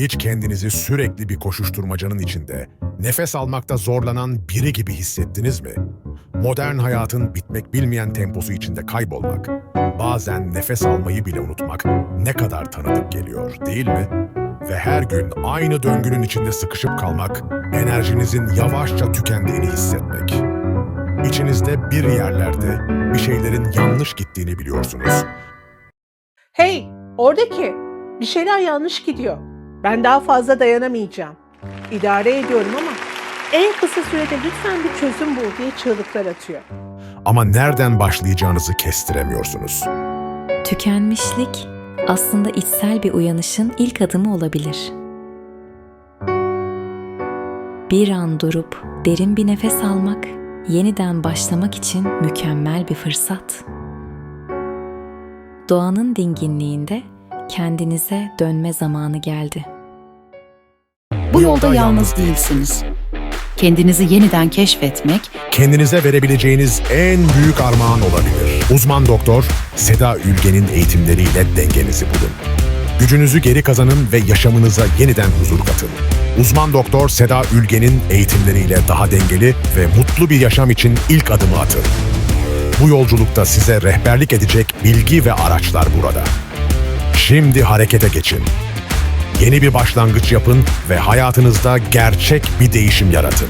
Hiç kendinizi sürekli bir koşuşturmacanın içinde, nefes almakta zorlanan biri gibi hissettiniz mi? Modern hayatın bitmek bilmeyen temposu içinde kaybolmak, bazen nefes almayı bile unutmak ne kadar tanıdık geliyor değil mi? Ve her gün aynı döngünün içinde sıkışıp kalmak, enerjinizin yavaşça tükendiğini hissetmek. İçinizde bir yerlerde bir şeylerin yanlış gittiğini biliyorsunuz. Hey, oradaki. Bir şeyler yanlış gidiyor. Ben daha fazla dayanamayacağım. İdare ediyorum ama en kısa sürede lütfen bir çözüm bul diye çığlıklar atıyor. Ama nereden başlayacağınızı kestiremiyorsunuz. Tükenmişlik aslında içsel bir uyanışın ilk adımı olabilir. Bir an durup derin bir nefes almak, yeniden başlamak için mükemmel bir fırsat. Doğanın dinginliğinde kendinize dönme zamanı geldi. Bu yolda yalnız değilsiniz. Kendinizi yeniden keşfetmek, kendinize verebileceğiniz en büyük armağan olabilir. Uzman doktor Seda Ülgen'in eğitimleriyle dengenizi bulun. Gücünüzü geri kazanın ve yaşamınıza yeniden huzur katın. Uzman doktor Seda Ülgen'in eğitimleriyle daha dengeli ve mutlu bir yaşam için ilk adımı atın. Bu yolculukta size rehberlik edecek bilgi ve araçlar burada. Şimdi harekete geçin. Yeni bir başlangıç yapın ve hayatınızda gerçek bir değişim yaratın.